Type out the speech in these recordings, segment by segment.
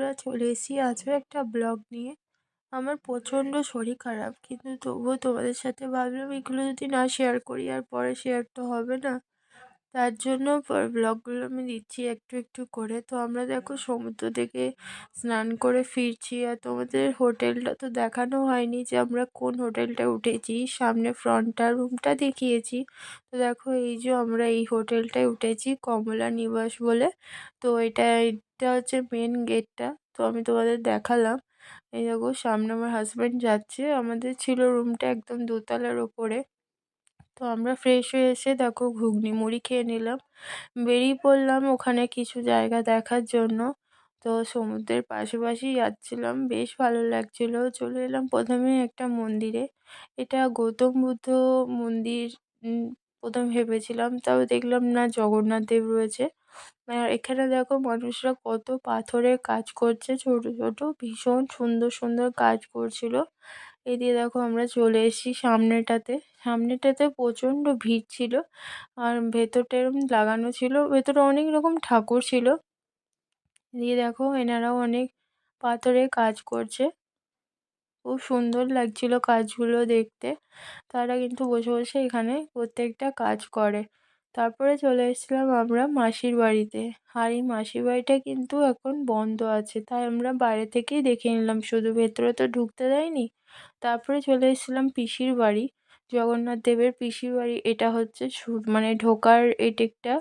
বন্ধুরা চলে এসেছি আজও একটা ব্লগ নিয়ে। আমার প্রচণ্ড শরীর খারাপ, কিন্তু তবুও তোমাদের সাথে ভাবলাম এগুলো যদি না শেয়ার করি আর পরে শেয়ার তো হবে না। তার জন্য ব্লগগুলো আমি দিচ্ছি একটু একটু করে। তো আমরা দেখো সমুদ্র থেকে স্নান করে ফিরছি আর তোমাদের হোটেলটা তো দেখানো হয়নি যে আমরা কোন হোটেলটা উঠেছি। সামনে ফ্রন্টটা রুমটা দেখিয়েছি। তো দেখো এই যে আমরা এই হোটেলটায় উঠেছি কমলা নিবাস বলে। তো এটা এটা হচ্ছে মেন গেটটা তো আমি তোমাদের দেখালাম। এই দেখো সামনে আমার হাজব্যান্ড যাচ্ছে। আমাদের ছিল রুমটা একদম দোতলার ওপরে। তো আমরা ফ্রেশ হয়ে এসে দেখো ঘুগনি মুড়ি খেয়ে নিলাম। বেরিয়ে পড়লাম ওখানে কিছু জায়গা দেখার জন্য। তো সমুদ্রের পাশাপাশি যাচ্ছিলাম, বেশ ভালো লাগছিল। চলে এলাম প্রথমে একটা মন্দিরে। এটা গৌতম বুদ্ধ মন্দির প্রথম ভেবেছিলাম, তাও দেখলাম না জগন্নাথ দেব রয়েছে। আর এখানে দেখো মানুষরা কত পাথরের কাজ করছে, ছোট ছোট, ভীষণ সুন্দর সুন্দর কাজ করছিল। এদিকে দেখো আমরা চলে এসেছি সামনেটাতে। সামনেটাতে প্রচণ্ড ভিড় ছিল আর ভেতরটা এরকম লাগানো ছিল, ভেতরে অনেক রকম ঠাকুর ছিল। দিয়ে দেখো এনারাও অনেক পাথরে কাজ করছে। খুব সুন্দর লাগছিল কাজগুলো দেখতে। তারা কিন্তু বসে বসে এখানে প্রত্যেকটা কাজ করে। তারপরে চলে এসেছিলাম আমরা মাসির বাড়িতে। আর এই মাসির বাড়িটা কিন্তু এখন বন্ধ আছে, তাই আমরা বাইরে থেকেই দেখে নিলাম। শুধু ভেতরে তো ঢুকতে দেয়নি। তারপরে চলে এসেছিলাম পিসির বাড়ি। জগন্নাথ দেবের পিসির বাড়ি। এটা হচ্ছে মানে ঢোকার এটেকটা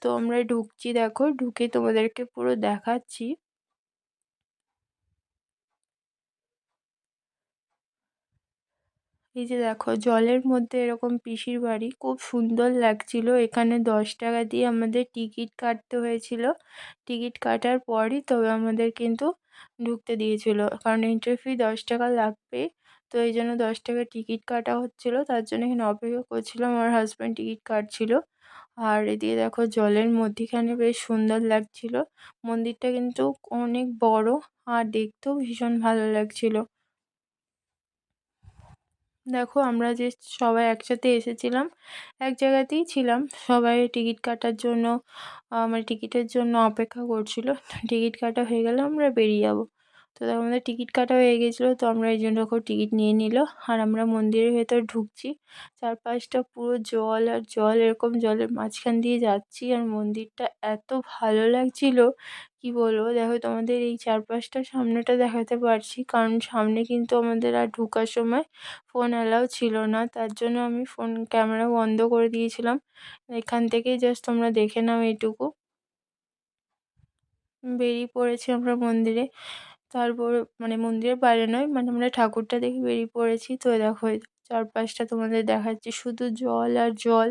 তো আমরা ঢুকছি, দেখো, ঢুকে তোমাদেরকে পুরো দেখাচ্ছি। এই যে দেখো, জলের মধ্যে এরকম পিসির বাড়ি, খুব সুন্দর লাগছিল। এখানে দশ টাকা দিয়ে আমাদের টিকিট কাটতে হয়েছিল। টিকিট কাটার পরই তবে আমাদের কিন্তু ঢুকতে দিয়েছিল। কারণ এন্ট্রি ফি দশ টাকা লাগবে, তো এই জন্য দশ টাকা টিকিট কাটা হচ্ছিল। তার জন্য এখানে অপেক্ষা করছিলাম, আমার হাজব্যান্ড টিকিট কাটছিল। আর এদিকে দেখো, জলের মধ্যিখানে বেশ সুন্দর লাগছিল। মন্দিরটা কিন্তু অনেক বড়, আর দেখতেও ভীষণ ভালো লাগছিল। দেখো আমরা যে সবাই একসাথে এসেছিলাম, এক জায়গাতেই ছিলাম। সবাই টিকিট কাটার জন্য মানে টিকিটের জন্য অপেক্ষা করছিল। টিকিট কাটা হয়ে গেলে আমরা বেরিয়ে যাব। তো আমাদের টিকিট কাটা হয়ে গেছিল, তো আমরা এই জন্য ওখানে টিকিট নিয়ে নিল। আর আমরা মন্দিরের ভেতর ঢুকছি, চারপাশটা পুরো জল আর জল, এরকম জলের মাঝখান দিয়ে যাচ্ছি। আর মন্দিরটা এত ভালো লাগছিল, কি বলব? দেখো তোমাদের এই চারপাশটা সামনেটা দেখাতে পারছি, কারণ সামনে কিন্তু আমাদের আর ঢোকার সময় ফোন অ্যালাউ ছিল না। তার জন্য আমি ফোন ক্যামেরা বন্ধ করে দিয়েছিলাম। এখান থেকেই জাস্ট তোমরা দেখে নাও এইটুকু বেরিয়ে পড়েছি আমরা মন্দিরে। তারপর মানে মন্দিরের বাইরে নয় মানে আমরা ঠাকুরটা দেখে বেরিয়ে পড়েছি। তো দেখো চারপাশটা তোমাদের দেখাচ্ছি। শুধু জল আর জল,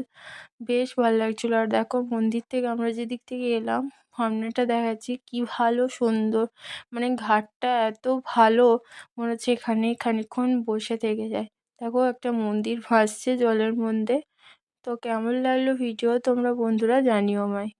বেশ ভালো লাগছিল। আর দেখো, মন্দির থেকে আমরা যেদিক থেকে এলাম, সামনেটা দেখাচ্ছি কি ভালো সুন্দর। মানে ঘাটটা এত ভালো, মনে হচ্ছে এখানে খানিকক্ষণ বসে থেকে যায়। দেখো, একটা মন্দির ভাসছে জলের মধ্যে। তো কেমন লাগল ভিডিও তোমরা বন্ধুরা জানিও আমায়।